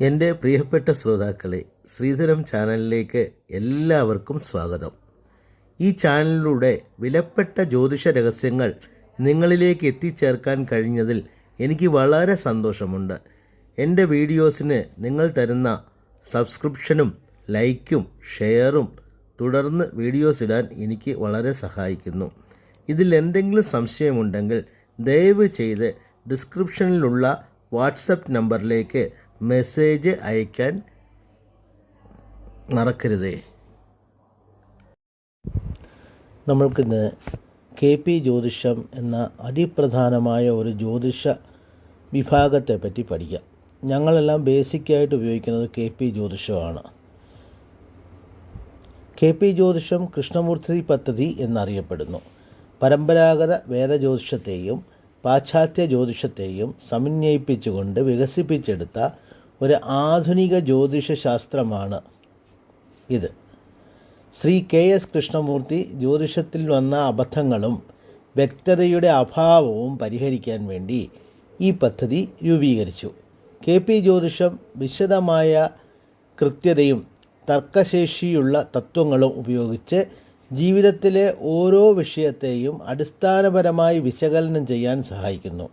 എന്റെ പ്രിയപ്പെട്ട ശ്രോതാക്കളെ ശ്രീധരം ചാനലിലേക്ക് എല്ലാവർക്കും സ്വാഗതം. ഈ ചാനലിലൂടെ വിലപ്പെട്ട ജ്യോതിഷ രഹസ്യങ്ങൾ നിങ്ങളിലേക്ക് എത്തിച്ചേർക്കാൻ കഴിഞ്ഞതിൽ എനിക്ക് വളരെ സന്തോഷമുണ്ട്. എന്റെ വീഡിയോസിന് നിങ്ങൾ തരുന്ന സബ്സ്ക്രിപ്ഷനും ലൈക്കും ഷെയറും തുടർന്ന് വീഡിയോസ് ഇടാൻ എനിക്ക് വളരെ സഹായിക്കുന്നു. ഇതിൽ എന്തെങ്കിലും സംശയമുണ്ടെങ്കിൽ ദയവ് ചെയ്ത് ഡിസ്ക്രിപ്ഷനിലുള്ള വാട്സപ്പ് നമ്പറിലേക്ക് മെസ്സേജ് അയക്കാൻ മറക്കരുതേ. നമ്മൾക്കിന്ന് കെ പി ജ്യോതിഷം എന്ന അതിപ്രധാനമായ ഒരു ജ്യോതിഷ വിഭാഗത്തെ പറ്റി പഠിക്കാം. ഞങ്ങളെല്ലാം ബേസിക്കായിട്ട് ഉപയോഗിക്കുന്നത് കെ പി ജ്യോതിഷമാണ്. കെ പി ജ്യോതിഷം കൃഷ്ണമൂർത്തി പദ്ധതി എന്നറിയപ്പെടുന്നു. പരമ്പരാഗത വേദജ്യോതിഷത്തെയും പാശ്ചാത്യ ജ്യോതിഷത്തെയും സമന്വയിപ്പിച്ചുകൊണ്ട് വികസിപ്പിച്ചെടുത്ത ഒരു ആധുനിക ജ്യോതിഷ ശാസ്ത്രമാണ് ഇത്. ശ്രീ കെ എസ് കൃഷ്ണമൂർത്തി ജ്യോതിഷത്തിൽ വന്ന അബദ്ധങ്ങളും വ്യക്തതയുടെ അഭാവവും പരിഹരിക്കാൻ വേണ്ടി ഈ പദ്ധതി രൂപീകരിച്ചു. കെ പി ജ്യോതിഷം വിശദമായ കൃത്യതയും തർക്കശേഷിയുള്ള തത്വങ്ങളും ഉപയോഗിച്ച് ജീവിതത്തിലെ ഓരോ വിഷയത്തെയും അടിസ്ഥാനപരമായി വിശകലനം ചെയ്യാൻ സഹായിക്കുന്നു.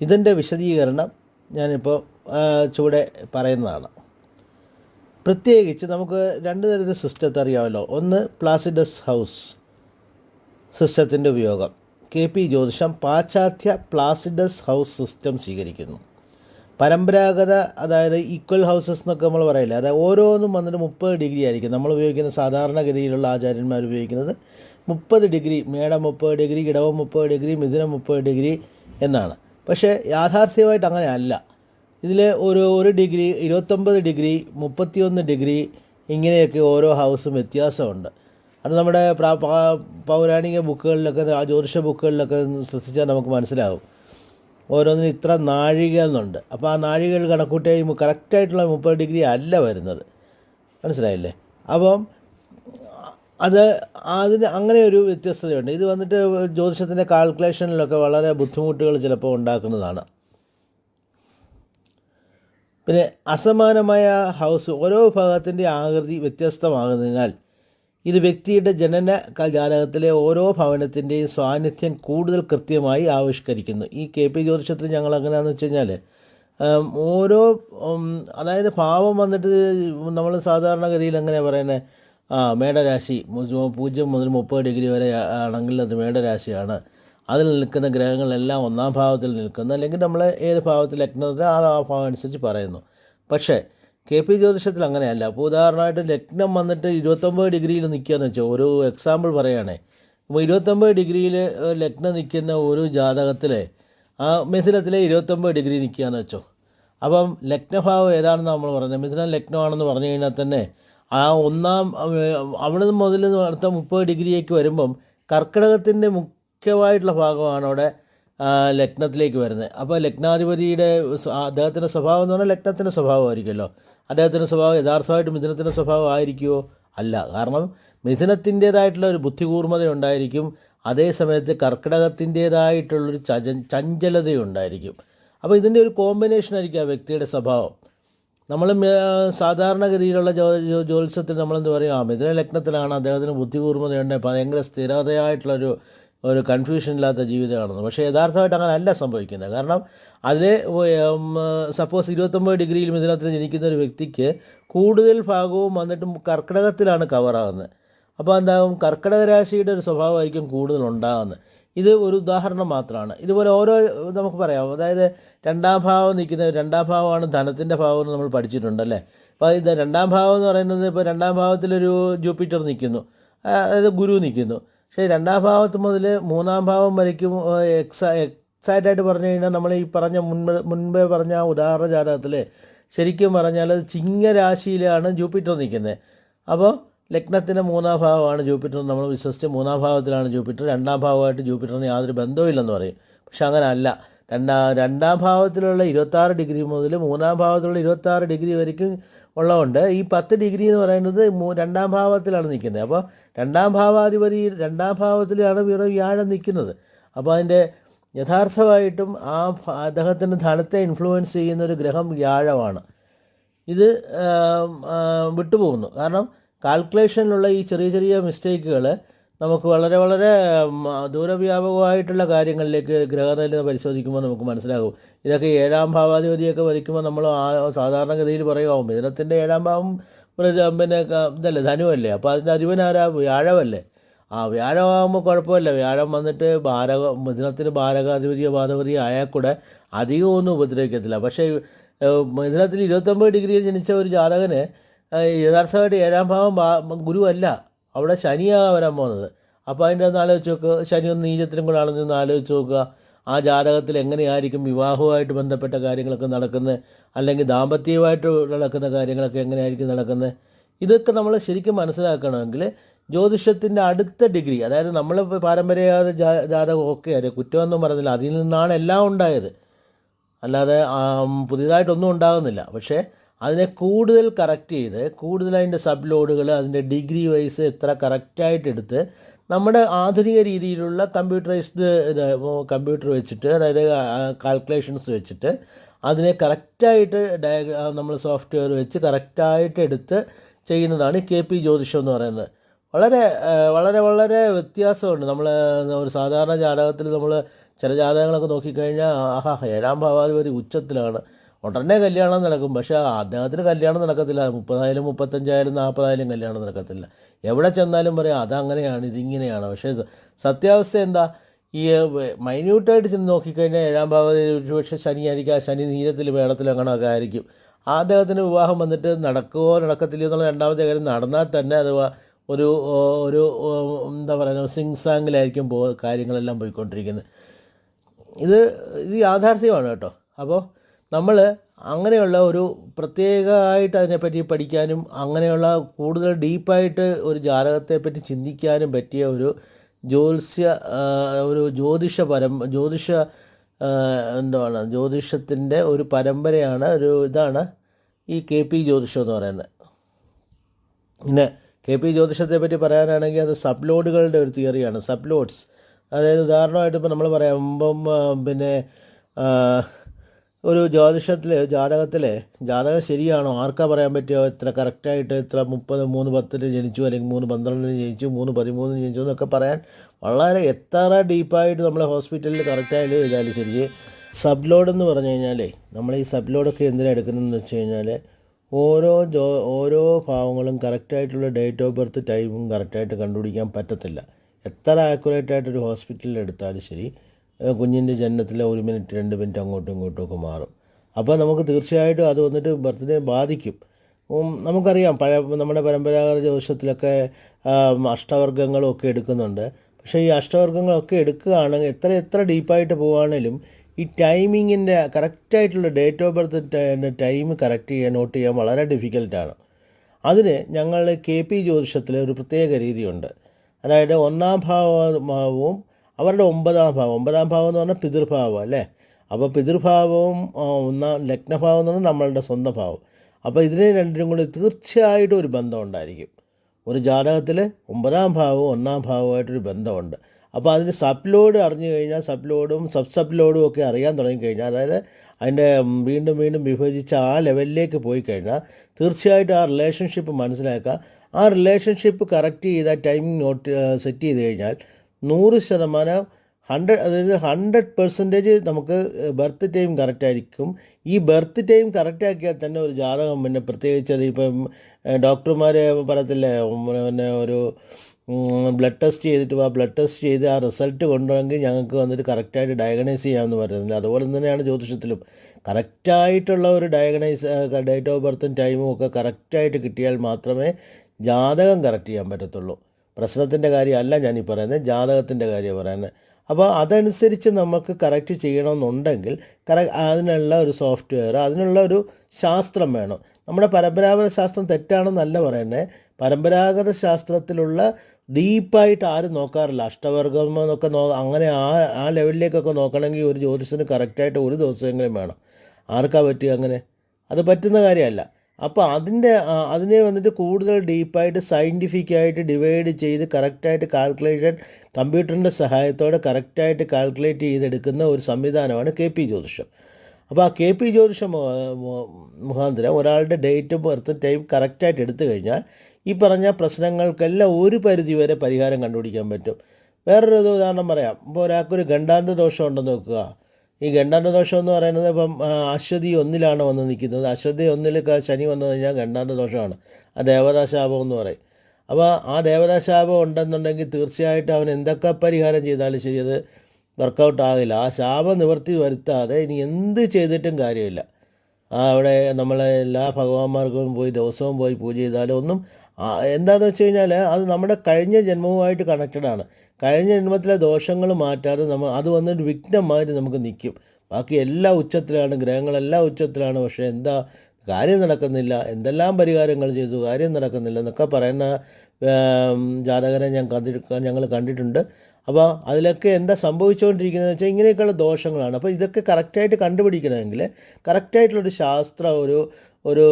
ഇതിന്റെ വിശദീകരണം ഞാനിപ്പോൾ ചുവടെ പറയുന്നതാണ്. പ്രത്യേകിച്ച് നമുക്ക് രണ്ട് തരത്തിൽ സിസ്റ്റത്തെ അറിയാമല്ലോ. ഒന്ന് പ്ലാസിഡസ് ഹൗസ് സിസ്റ്റത്തിന്റെ ഉപയോഗം. കെ പി ജ്യോതിഷം പാശ്ചാത്യ പ്ലാസിഡസ് ഹൗസ് സിസ്റ്റം സ്വീകരിക്കുന്നു. പരമ്പരാഗത അതായത് ഈക്വൽ ഹൗസസ് എന്നൊക്കെ നമ്മൾ പറയില്ല? അതായത് ഓരോന്നും വന്നിട്ട് മുപ്പത് ഡിഗ്രി ആയിരിക്കും. നമ്മൾ ഉപയോഗിക്കുന്ന സാധാരണഗതിയിലുള്ള ആചാര്യന്മാർ ഉപയോഗിക്കുന്നത് മുപ്പത് ഡിഗ്രി മേടം മുപ്പത് ഡിഗ്രി ഇടവം മുപ്പത് ഡിഗ്രി മിഥുനം മുപ്പത് ഡിഗ്രി എന്നാണ്. പക്ഷേ യാഥാർത്ഥ്യമായിട്ട് അങ്ങനെ അല്ല. ഇതിൽ ഒരു ഒരു ഡിഗ്രി ഇരുപത്തൊമ്പത് ഡിഗ്രി മുപ്പത്തിയൊന്ന് ഡിഗ്രി ഇങ്ങനെയൊക്കെ ഓരോ ഹൗസും വ്യത്യാസമുണ്ട്. അത് നമ്മുടെ പ്രാ- പൗരാണിക ബുക്കുകളിലൊക്കെ ജ്യോതിഷ ബുക്കുകളിലൊക്കെ ശ്രദ്ധിച്ചാൽ നമുക്ക് മനസ്സിലാവും. ഓരോന്നിനും ഇത്ര നാഴിക എന്നുണ്ട് അപ്പോൾ ആ നാഴികകൾ കണക്കൂട്ടിയാൽ കറക്റ്റായിട്ടുള്ള മുപ്പത് ഡിഗ്രി അല്ല വരുന്നത്. മനസ്സിലായില്ലേ? അപ്പം അത് അതിന് അങ്ങനെ ഒരു വ്യത്യസ്തതയുണ്ട്. ഇത് വന്നിട്ട് ജ്യോതിഷത്തിന്റെ കാൽക്കുലേഷനിലൊക്കെ വളരെ ബുദ്ധിമുട്ടുകൾ ചിലപ്പോൾ ഉണ്ടാക്കുന്നതാണ്. പിന്നെ അസമാനമായ ഹൗസ് ഓരോ വിഭാഗത്തിന്റെ ആകൃതി വ്യത്യസ്തമാകുന്നതിനാൽ ഇത് വ്യക്തിയുടെ ജനന ജാലകത്തിലെ ഓരോ ഭവനത്തിന്റെയും സാന്നിധ്യം കൂടുതൽ കൃത്യമായി ആവിഷ്കരിക്കുന്നു. ഈ കെ പി ജ്യോതിഷത്തിൽ ഞങ്ങൾ എങ്ങനെയാണെന്ന് വെച്ച് കഴിഞ്ഞാൽ ഓരോ അതായത് ഭാവം വന്നിട്ട് നമ്മൾ സാധാരണഗതിയിൽ എങ്ങനെ പറയുന്നത് ആ മേടരാശി പൂജ്യം മുതൽ മുപ്പത് ഡിഗ്രി വരെ ആണെങ്കിൽ അത് മേടരാശിയാണ്. അതിൽ നിൽക്കുന്ന ഗ്രഹങ്ങളെല്ലാം ഒന്നാം ഭാവത്തിൽ നിൽക്കുന്നു. അല്ലെങ്കിൽ നമ്മൾ ഏത് ഭാവത്തിൽ ലഗ്നത്തിൽ ആ ഭാവം അനുസരിച്ച് പറയുന്നു. പക്ഷേ കെ പി ജ്യോതിഷത്തിൽ അങ്ങനെയല്ല. അപ്പോൾ ഉദാഹരണമായിട്ട് ലഗ്നം വന്നിട്ട് ഇരുപത്തൊമ്പത് ഡിഗ്രിയിൽ നിൽക്കുകയെന്ന് വെച്ചാൽ ഒരു എക്സാമ്പിൾ പറയുകയാണേ. അപ്പോൾ ഇരുപത്തൊമ്പത് ഡിഗ്രിയിൽ ലഗ്നം നിൽക്കുന്ന ഒരു ജാതകത്തിലെ ആ മിഥുനത്തിലെ ഇരുപത്തൊമ്പത് ഡിഗ്രി നിൽക്കുകയെന്ന് വെച്ചോ. അപ്പം ലഗ്നഭാവം ഏതാണെന്ന് നമ്മൾ പറഞ്ഞത്? മിഥുനം ലഗ്നമാണെന്ന് പറഞ്ഞു കഴിഞ്ഞാൽ തന്നെ ആ ഒന്നാം അവിടെ നിന്ന് മുതൽ അടുത്ത മുപ്പത് ഡിഗ്രിയേക്ക് വരുമ്പം കർക്കിടകത്തിന്റെ മുഖ്യമായിട്ടുള്ള ഭാഗമാണ് അവിടെ ലഗ്നത്തിലേക്ക് വരുന്നത്. അപ്പോൾ ലഗ്നാധിപതിയുടെ അദ്ദേഹത്തിന്റെ സ്വഭാവം എന്ന് പറഞ്ഞാൽ ലഗ്നത്തിന്റെ സ്വഭാവമായിരിക്കുമല്ലോ. അദ്ദേഹത്തിന്റെ സ്വഭാവം യഥാർത്ഥമായിട്ട് മിഥുനത്തിന്റെ സ്വഭാവം ആയിരിക്കുമോ? അല്ല. കാരണം മിഥുനത്തിന്റേതായിട്ടുള്ള ഒരു ബുദ്ധികൂർമ്മത ഉണ്ടായിരിക്കും. അതേ സമയത്ത് കർക്കിടകത്തിന്റേതായിട്ടുള്ളൊരു ചജ ചഞ്ചലതയുണ്ടായിരിക്കും. അപ്പോൾ ഇതിന്റെ ഒരു കോമ്പിനേഷൻ ആയിരിക്കും ആ വ്യക്തിയുടെ സ്വഭാവം. നമ്മൾ സാധാരണഗതിയിലുള്ള ജോ ജോ- ജ്യോത്സ്യത്തിൽ നമ്മളെന്ത് പറയും? ആ മിഥുന ലഗ്നത്തിലാണ് അദ്ദേഹത്തിന് ബുദ്ധിപൂർവതയുണ്ട് ഭയങ്കര സ്ഥിരതയായിട്ടുള്ളൊരു ഒരു കൺഫ്യൂഷൻ ഇല്ലാത്ത ജീവിതമാണെന്ന് പക്ഷേ യഥാർത്ഥമായിട്ട് അങ്ങനെ അല്ല സംഭവിക്കുന്നത്. കാരണം അതിൽ സപ്പോസ് ഇരുപത്തൊമ്പത് ഡിഗ്രിയിൽ മിഥുനത്തിൽ ജനിക്കുന്ന ഒരു വ്യക്തിക്ക് കൂടുതൽ ഭാഗവും വന്നിട്ട് കർക്കിടകത്തിലാണ് കവറാകുന്നത് അപ്പോൾ എന്താകും കർക്കിടക രാശിയുടെ ഒരു സ്വഭാവമായിരിക്കും കൂടുതൽ ഉണ്ടാകുന്നത് ഇത് ഒരു ഉദാഹരണം മാത്രമാണ്. ഇതുപോലെ ഓരോ നമുക്ക് പറയാം. അതായത് രണ്ടാം ഭാവം നിൽക്കുന്ന രണ്ടാം ഭാവമാണ് ധനത്തിന്റെ ഭാവം എന്ന് നമ്മൾ പഠിച്ചിട്ടുണ്ടല്ലേ അപ്പോൾ ഇത് രണ്ടാം ഭാവം എന്ന് പറയുന്നത് ഇപ്പോൾ രണ്ടാം ഭാവത്തിലൊരു ജൂപ്പിറ്റർ നിൽക്കുന്നു. അതായത് ഗുരു നിൽക്കുന്നു. പക്ഷേ രണ്ടാം ഭാവത്ത് മുതൽ മൂന്നാം ഭാവം വരയ്ക്കും എക്സാ എക്സാക്റ്റ് ആയിട്ട് പറഞ്ഞു കഴിഞ്ഞാൽ നമ്മൾ ഈ പറഞ്ഞ മുൻപ് മുൻപേ പറഞ്ഞ ഉദാഹരണ ജാതകത്തിൽ ശരിക്കും പറഞ്ഞാൽ ചിങ്ങരാശിയിലാണ് ജൂപ്പിറ്റർ നിൽക്കുന്നത്. അപ്പോൾ ലഗ്നത്തിന്റെ മൂന്നാം ഭാവമാണ് ജൂപ്പിറ്റർ നമ്മൾ വിശ്വസിച്ച് മൂന്നാം ഭാവത്തിലാണ് ജൂപ്പിറ്റർ. രണ്ടാം ഭാവമായിട്ട് ജൂപ്പിറ്ററിന് യാതൊരു ബന്ധവുമില്ലെന്ന് പറയും. പക്ഷെ അങ്ങനെ അല്ല രണ്ടാം രണ്ടാം ഭാവത്തിലുള്ള ഇരുപത്താറ് ഡിഗ്രി മുതൽ മൂന്നാം ഭാവത്തിലുള്ള ഇരുപത്താറ് ഡിഗ്രി വരയ്ക്കും ഉള്ളതുകൊണ്ട് ഈ പത്ത് ഡിഗ്രി എന്ന് പറയുന്നത് രണ്ടാം ഭാവത്തിലാണ് നിൽക്കുന്നത്. അപ്പോൾ രണ്ടാം ഭാവാധിപതി രണ്ടാം ഭാവത്തിലാണ് വീണ വ്യാഴം നിൽക്കുന്നത്. അപ്പോൾ അതിന്റെ യഥാർത്ഥമായിട്ടും ആ അദ്ദേഹത്തിന്റെ ധനത്തെ ഇൻഫ്ലുവൻസ് ചെയ്യുന്ന ഒരു ഗ്രഹം വ്യാഴമാണ്. ഇത് വിട്ടുപോകുന്നു. കാരണം കാൽക്കുലേഷനിലുള്ള ഈ ചെറിയ ചെറിയ മിസ്റ്റേക്കുകൾ നമുക്ക് വളരെ വളരെ ദൂരവ്യാപകമായിട്ടുള്ള കാര്യങ്ങളിലേക്ക് ഗ്രഹനില പരിശോധിക്കുമ്പോൾ നമുക്ക് മനസ്സിലാകും. ഇതൊക്കെ ഏഴാം ഭാവാധിപതിയൊക്കെ വരയ്ക്കുമ്പോൾ നമ്മൾ സാധാരണഗതിയിൽ പറയുമാവും മിഥുനത്തിന്റെ ഏഴാം ഭാവം പിന്നെ ഇതല്ലേ ധനുവല്ലേ? അപ്പോൾ അതിന്റെ അധിപനാരാ? വ്യാഴമല്ലേ? ആ വ്യാഴമാകുമ്പോൾ കുഴപ്പമില്ല. വ്യാഴം വന്നിട്ട് ഭാരക മിഥുനത്തിന് ഭാരകാധിപതിയോ ബാധപതിയോ ആയാൽ കൂടെ അധികം ഒന്നും ഉപദ്രവിക്കത്തില്ല. പക്ഷേ മിഥുനത്തിൽ ഇരുപത്തൊമ്പത് ഡിഗ്രിയിൽ ജനിച്ച ഒരു ജാതകന് യഥാർത്ഥമായിട്ട് ഏഴാം ഭാവം ഗുരുവല്ല. അവിടെ ശനിയാണ് വരാൻ പോകുന്നത്. അപ്പോൾ അതിന്റെ ഒന്ന് ആലോചിച്ച് നോക്കുക ശനി ഒന്ന് നീചത്തിലും കൂടെ ആണെന്ന് ഒന്ന് ആലോചിച്ച് നോക്കുക. ആ ജാതകത്തിൽ എങ്ങനെയായിരിക്കും വിവാഹവുമായിട്ട് ബന്ധപ്പെട്ട കാര്യങ്ങളൊക്കെ നടക്കുന്നത്? അല്ലെങ്കിൽ ദാമ്പത്യവുമായിട്ട് നടക്കുന്ന കാര്യങ്ങളൊക്കെ എങ്ങനെയായിരിക്കും നടക്കുന്നത്? ഇതൊക്കെ നമ്മൾ ശരിക്കും മനസ്സിലാക്കണമെങ്കിൽ ജ്യോതിഷത്തിന്റെ അടുത്ത ഡിഗ്രി അതായത് നമ്മൾ പാരമ്പര്യ ജാതകമൊക്കെ ജാതകം ഒക്കെ കുറ്റമൊന്നും പറഞ്ഞില്ല. അതിൽ നിന്നാണ് എല്ലാം ഉണ്ടായത്. അല്ലാതെ പുതിയതായിട്ടൊന്നും ഉണ്ടാകുന്നില്ല. പക്ഷേ അതിനെ കൂടുതൽ കറക്റ്റ് ചെയ്ത് കൂടുതൽ അതിന്റെ സബ് ലോഡുകൾ അതിന്റെ ഡിഗ്രി വൈസ് എത്ര കറക്റ്റായിട്ട് എടുത്ത് നമ്മുടെ ആധുനിക രീതിയിലുള്ള കമ്പ്യൂട്ടറൈസ്ഡ് കമ്പ്യൂട്ടർ വെച്ചിട്ട് അതായത് കാൽക്കുലേഷൻസ് വെച്ചിട്ട് അതിനെ കറക്റ്റായിട്ട് ഡയ നമ്മൾ സോഫ്റ്റ്വെയർ വെച്ച് കറക്റ്റായിട്ട് എടുത്ത് ചെയ്യുന്നതാണ് കെ പി ജ്യോതിഷം എന്ന് പറയുന്നത്. വളരെ വളരെ വളരെ വ്യത്യാസമുണ്ട്. നമ്മൾ ഒരു സാധാരണ ജാതകത്തിൽ നമ്മൾ ചില ജാതകങ്ങളൊക്കെ നോക്കിക്കഴിഞ്ഞാൽ ആഹാ ഏഴാം ഭാവാധിപതി ഉച്ചത്തിലാണ്. ഉടനെ കല്യാണം നടക്കും. പക്ഷേ അദ്ദേഹത്തിന് കല്യാണം നടക്കത്തില്ല. മുപ്പതായാലും മുപ്പത്തഞ്ചായാലും നാൽപ്പതായാലും കല്യാണം നടക്കത്തില്ല. എവിടെ ചെന്നാലും പറയാം അതങ്ങനെയാണ് ഇതിങ്ങനെയാണ്. പക്ഷേ സത്യാവസ്ഥ എന്താ? ഈ മൈന്യൂട്ടായിട്ട് ചെന്ന് നോക്കിക്കഴിഞ്ഞാൽ ഏഴാം ഭാവതി ഒരുപക്ഷെ ശനിയായിരിക്കും ആ ശനി നീരത്തിൽ വേടത്തിൽ അങ്ങനെയൊക്കെ ആയിരിക്കും. ആ അദ്ദേഹത്തിന് വിവാഹം വന്നിട്ട് നടക്കുമോ നടക്കത്തില്ലയോ എന്നുള്ള രണ്ടാമത്തെ കാര്യം നടന്നാൽ തന്നെ അത് ഒരു ഒരു എന്താ പറയുക സിങ് സാങ്ങിലായിരിക്കും പോ കാര്യങ്ങളെല്ലാം പോയിക്കൊണ്ടിരിക്കുന്നത്. ഇത് ഇത് യാഥാർത്ഥ്യമാണ് കേട്ടോ. അപ്പോൾ നമ്മൾ അങ്ങനെയുള്ള ഒരു പ്രത്യേകമായിട്ട് അതിനെപ്പറ്റി പഠിക്കാനും അങ്ങനെയുള്ള കൂടുതൽ ഡീപ്പായിട്ട് ഒരു ജാതകത്തെപ്പറ്റി ചിന്തിക്കാനും പറ്റിയ ഒരു ജ്യോത്സ്യ ഒരു ജ്യോതിഷ പരം ജ്യോതിഷ എന്താണ് ജ്യോതിഷത്തിന്റെ ഒരു പരമ്പരയാണ് ഒരു ഇതാണ് ഈ കെ പി ജ്യോതിഷം എന്ന് പറയുന്നത്. പിന്നെ കെ പി ജ്യോതിഷത്തെ പറ്റി പറയാനാണെങ്കിൽ അത് സബ്ലോഡുകളുടെ ഒരു തിയറിയാണ് സബ്ലോഡ്സ്. അതായത് ഉദാഹരണമായിട്ട് ഇപ്പോൾ നമ്മൾ പറയാം പിന്നെ ഒരു ജ്യോതിഷത്തിൽ ജാതകത്തിൽ ജാതകം ശരിയാണോ? ആർക്കാ പറയാൻ പറ്റുമോ ഇത്ര കറക്റ്റായിട്ട് ഇത്ര മുപ്പത് മൂന്ന് പത്തിന് ജനിച്ചു അല്ലെങ്കിൽ മൂന്ന് പന്ത്രണ്ടിന് ജനിച്ചു മൂന്ന് പതിമൂന്നിന് ജനിച്ചു എന്നൊക്കെ പറയാൻ വളരെ എത്ര ഡീപ്പായിട്ട് നമ്മൾ ഹോസ്പിറ്റലിൽ കറക്റ്റായാലും ചെയ്താലും ശരി. സബ് ലോഡ് എന്ന് പറഞ്ഞു കഴിഞ്ഞാൽ നമ്മൾ ഈ സബ് ലോഡൊക്കെ എന്തിനാണ് എടുക്കുന്നതെന്ന് വെച്ച് കഴിഞ്ഞാൽ ഓരോ ജോ ഓരോ ഭാവങ്ങളും കറക്റ്റായിട്ടുള്ള ഡേറ്റ് ഓഫ് ബർത്ത് ടൈമും കറക്റ്റായിട്ട് കണ്ടുപിടിക്കാൻ പറ്റത്തില്ല. എത്ര ആക്യുറേറ്റ് ആയിട്ടൊരു ഹോസ്പിറ്റലിൽ എടുത്താലും ശരി. കുഞ്ഞിന്റെ ജനനത്തിലെ ഒരു മിനിറ്റ് രണ്ട് മിനിറ്റ് അങ്ങോട്ടും ഇങ്ങോട്ടും ഒക്കെ മാറും. അപ്പോൾ നമുക്ക് തീർച്ചയായിട്ടും അത് വന്നിട്ട് ബർത്ത്ഡേ ബാധിക്കും. നമുക്കറിയാം പഴയ നമ്മുടെ പരമ്പരാഗത ജ്യോതിഷത്തിലൊക്കെ അഷ്ടവർഗങ്ങളും ഒക്കെ എടുക്കുന്നുണ്ട്. പക്ഷേ ഈ അഷ്ടവർഗങ്ങളൊക്കെ എടുക്കുകയാണെങ്കിൽ എത്ര എത്ര ഡീപ്പായിട്ട് പോവുകയാണെങ്കിലും ഈ ടൈമിങ്ങിന്റെ കറക്റ്റായിട്ടുള്ള date of birth time correct ചെയ്യാൻ നോട്ട് ചെയ്യാൻ വളരെ ഡിഫിക്കൽട്ടാണ് അതിന് ഞങ്ങളുടെ കെ പി ജ്യോതിഷത്തിൽ ഒരു പ്രത്യേക രീതിയുണ്ട്. അതായത് ഒന്നാം ഭാവവും അവരുടെ ഒമ്പതാം ഭാവം. ഒമ്പതാം ഭാവം എന്ന് പറഞ്ഞാൽ പിതൃഭാവം അല്ലേ? അപ്പോൾ പിതൃഭാവവും ഒന്നാം ലഗ്നഭാവം എന്ന് പറഞ്ഞാൽ നമ്മളുടെ സ്വന്തം ഭാവം. അപ്പോൾ ഇതിനെ രണ്ടിനും കൂടി തീർച്ചയായിട്ടും ഒരു ബന്ധം ഉണ്ടായിരിക്കും. ഒരു ജാതകത്തിൽ ഒമ്പതാം ഭാവവും ഒന്നാം ഭാവവുമായിട്ടൊരു ബന്ധമുണ്ട്. അപ്പോൾ അതിന് സബ് ലോഡ് അറിഞ്ഞു കഴിഞ്ഞാൽ സബ് ലോഡും സബ് സബ് ലോഡും ഒക്കെ അറിയാൻ തുടങ്ങിക്കഴിഞ്ഞാൽ അതായത് അതിന്റെ വീണ്ടും വീണ്ടും വിഭജിച്ച് ആ ലെവലിലേക്ക് പോയി കഴിഞ്ഞാൽ തീർച്ചയായിട്ടും ആ റിലേഷൻഷിപ്പ് മനസ്സിലാക്കുക. ആ റിലേഷൻഷിപ്പ് കറക്റ്റ് ചെയ്ത ടൈമിംഗ് നോട്ട് സെറ്റ് ചെയ്ത് കഴിഞ്ഞാൽ നൂറ് ശതമാനം ഹൺഡ്രഡ് അതായത് ഹൺഡ്രഡ് പെർസെന്റേജ് നമുക്ക് ബർത്ത് ടൈം കറക്റ്റായിരിക്കും ഈ ബർത്ത് ടൈം കറക്റ്റാക്കിയാൽ തന്നെ ഒരു ജാതകം പിന്നെ പ്രത്യേകിച്ച് അതിപ്പം ഡോക്ടർമാർ പറയത്തില്ലേ പിന്നെ ഒരു ബ്ലഡ് ടെസ്റ്റ് ചെയ്തിട്ട് ആ ബ്ലഡ് ടെസ്റ്റ് ചെയ്ത് ആ റിസൾട്ട് കൊണ്ടുവന്നെങ്കിൽ ഞങ്ങൾക്ക് വന്നിട്ട് കറക്റ്റായിട്ട് ഡയഗ്നൈസ് ചെയ്യാമെന്ന് പറയുന്നത് അതുപോലെ തന്നെയാണ് ജ്യോതിഷത്തിലും. കറക്റ്റായിട്ടുള്ള ഒരു ഡയഗ്നൈസ് ഡേറ്റ് ഓഫ് ബർത്തും ടൈമും ഒക്കെ കറക്റ്റായിട്ട് കിട്ടിയാൽ മാത്രമേ ജാതകം കറക്റ്റ് ചെയ്യാൻ പറ്റത്തുള്ളൂ. പ്രശ്നത്തിന്റെ കാര്യമല്ല ഞാനീ പറയുന്നത് ജാതകത്തിന്റെ കാര്യം പറയുന്നത്. അപ്പോൾ അതനുസരിച്ച് നമുക്ക് കറക്റ്റ് ചെയ്യണമെന്നുണ്ടെങ്കിൽ കറ അതിനുള്ള ഒരു സോഫ്റ്റ്വെയർ അതിനുള്ള ഒരു ശാസ്ത്രം വേണം. നമ്മുടെ പരമ്പരാഗത ശാസ്ത്രം തെറ്റാണെന്നല്ല പറയുന്നത്. പരമ്പരാഗത ശാസ്ത്രത്തിലുള്ള ഡീപ്പായിട്ട് ആരും നോക്കാറില്ല. അഷ്ടവർഗം എന്നൊക്കെ നോ അങ്ങനെ ആ ആ ലെവലിലേക്കൊക്കെ നോക്കണമെങ്കിൽ ഒരു ജ്യോതിഷന് കറക്റ്റായിട്ട് ഒരു ദിവസമെങ്കിലും വേണം. ആർക്കാ പറ്റുക അങ്ങനെ? അത് പറ്റുന്ന കാര്യമല്ല. അപ്പോൾ അതിന്റെ അതിനെ വന്നിട്ട് കൂടുതൽ ഡീപ്പായിട്ട് സയന്റിഫിക്കായിട്ട് ഡിവൈഡ് ചെയ്ത് കറക്റ്റായിട്ട് കാൽക്കുലേഷൻ കമ്പ്യൂട്ടറിന്റെ സഹായത്തോടെ കറക്റ്റായിട്ട് കാൽക്കുലേറ്റ് ചെയ്തെടുക്കുന്ന ഒരു സംവിധാനമാണ് കെ പി ജ്യോതിഷം. അപ്പോൾ ആ കെ പി ജ്യോതിഷം മുഖാന്തരം ഒരാളുടെ ഡേറ്റ് ബർത്ത് ടൈം കറക്റ്റായിട്ട് എടുത്തു കഴിഞ്ഞാൽ ഈ പറഞ്ഞ പ്രശ്നങ്ങൾക്കെല്ലാം ഒരു പരിധി വരെ പരിഹാരം കണ്ടുപിടിക്കാൻ പറ്റും. വേറൊരു ഉദാഹരണം പറയാം. ഇപ്പോൾ ഒരാൾക്കൊരു ഗണ്ടാന്ത ദോഷം ഉണ്ടെന്ന് നോക്കുക. ഈ ദോഷം എന്ന് പറയുന്നത് ഇപ്പം അശ്വതി ഒന്നിലാണ് വന്ന് നിൽക്കുന്നത്. അശ്വതി ഒന്നിൽ ശനി വന്നു കഴിഞ്ഞാൽ ഗണ്ടാന്ത ദോഷമാണ് ആ ദേവതാശാപം എന്ന് പറയും. അപ്പോൾ ആ ദേവതാശാപം ഉണ്ടെന്നുണ്ടെങ്കിൽ തീർച്ചയായിട്ടും അവൻ എന്തൊക്കെ പരിഹാരം ചെയ്താലും ശരി അത് വർക്കൗട്ട് ആകില്ല. ആ ശാപം നിവർത്തി വരുത്താതെ ഇനി എന്ത് ചെയ്തിട്ടും കാര്യമില്ല. ആ അവിടെ നമ്മളെ എല്ലാ ഭഗവാന്മാർക്കും പോയി ദിവസവും പോയി പൂജ ചെയ്താലും ഒന്നും എന്താണെന്ന് വെച്ച് കഴിഞ്ഞാൽ അത് നമ്മുടെ കഴിഞ്ഞ ജന്മവുമായിട്ട് കണക്റ്റഡ് ആണ്. കഴിഞ്ഞ ജന്മത്തിലെ ദോഷങ്ങൾ മാറ്റാതെ നമ്മൾ അത് വന്നൊരു വിഘ്നമാതിരി നമുക്ക് നിൽക്കും ബാക്കി എല്ലാ ഉച്ചത്തിലാണ് ഗ്രഹങ്ങളെല്ലാം ഉച്ചത്തിലാണ് പക്ഷേ എന്താ കാര്യം നടക്കുന്നില്ല. എന്തെല്ലാം പരിഹാരങ്ങൾ ചെയ്തു കാര്യം നടക്കുന്നില്ല എന്നൊക്കെ പറയുന്ന ജാതകരെ ഞാൻ കണ്ടിട്ട് ഞങ്ങൾ കണ്ടിട്ടുണ്ട്. അപ്പോൾ അതിലൊക്കെ എന്താ സംഭവിച്ചുകൊണ്ടിരിക്കുന്നത് വെച്ചാൽ ഇങ്ങനെയൊക്കെയുള്ള ദോഷങ്ങളാണ്. അപ്പോൾ ഇതൊക്കെ കറക്റ്റായിട്ട് കണ്ടുപിടിക്കണമെങ്കിൽ കറക്റ്റായിട്ടുള്ളൊരു ശാസ്ത്ര ഒരു ഒരു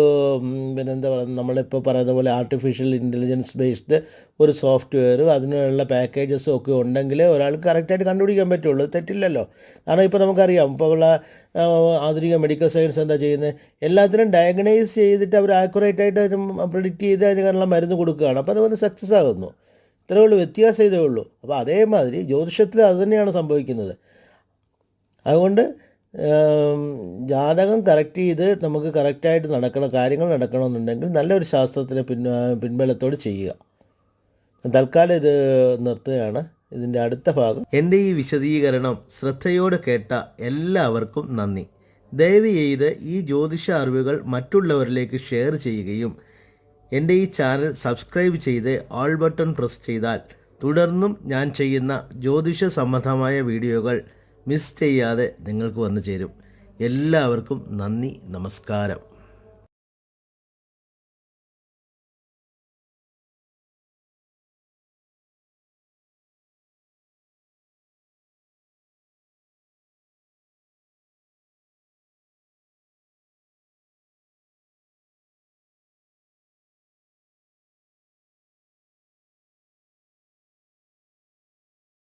പിന്നെന്താ പറയുക നമ്മളിപ്പോൾ പറയുന്ന പോലെ ആർട്ടിഫിഷ്യൽ ഇന്റലിജൻസ് ബേസ്ഡ് ഒരു സോഫ്റ്റ്വെയർ അതിനുള്ള പാക്കേജസും ഒക്കെ ഉണ്ടെങ്കിൽ ഒരാൾക്ക് കറക്റ്റായിട്ട് കണ്ടുപിടിക്കാൻ പറ്റുള്ളൂ. തെറ്റില്ലല്ലോ. കാരണം ഇപ്പോൾ നമുക്കറിയാം ഇപ്പോൾ ഉള്ള ആധുനിക മെഡിക്കൽ സയൻസ് എന്താ ചെയ്യുന്നത് എല്ലാത്തിനും ഡയഗ്നൈസ് ചെയ്തിട്ട് അവർ ആക്യുറേറ്റ് ആയിട്ട് പ്രിഡിക്റ്റ് ചെയ്ത് അതിനുള്ള മരുന്ന് കൊടുക്കുകയാണ്. അപ്പോൾ അതുപോലെ സക്സസ് ആകുന്നു. ഇത്രയേ ഉള്ളൂ വ്യത്യാസം ഇതേ ഉള്ളൂ. അപ്പോൾ അതേമാതിരി ജ്യോതിഷത്തിൽ അത് തന്നെയാണ് സംഭവിക്കുന്നത്. അതുകൊണ്ട് ജാതകം കറക്റ്റ് ചെയ്ത് നമുക്ക് കറക്റ്റായിട്ട് നടക്കണം കാര്യങ്ങൾ നടക്കണമെന്നുണ്ടെങ്കിൽ നല്ലൊരു ശാസ്ത്രത്തിന് പിൻ പിൻബലത്തോട് ചെയ്യുക. തൽക്കാലം ഇത് നിർത്തുകയാണ്. ഇതിന്റെ അടുത്ത ഭാഗം. എന്റെ ഈ വിശദീകരണം ശ്രദ്ധയോടെ കേട്ട എല്ലാവർക്കും നന്ദി. ദയവ് ചെയ്ത് ഈ ജ്യോതിഷ അറിവുകൾ മറ്റുള്ളവരിലേക്ക് ഷെയർ ചെയ്യുകയും എന്റെ ഈ ചാനൽ സബ്സ്ക്രൈബ് ചെയ്ത് ഓൾ ബട്ടൺ പ്രസ് ചെയ്താൽ തുടർന്നും ഞാൻ ചെയ്യുന്ന ജ്യോതിഷ സംബന്ധമായ വീഡിയോകൾ മിസ് ചെയ്യാതെ നിങ്ങൾക്ക് വന്നു ചേരും. എല്ലാവർക്കും നന്ദി നമസ്കാരം.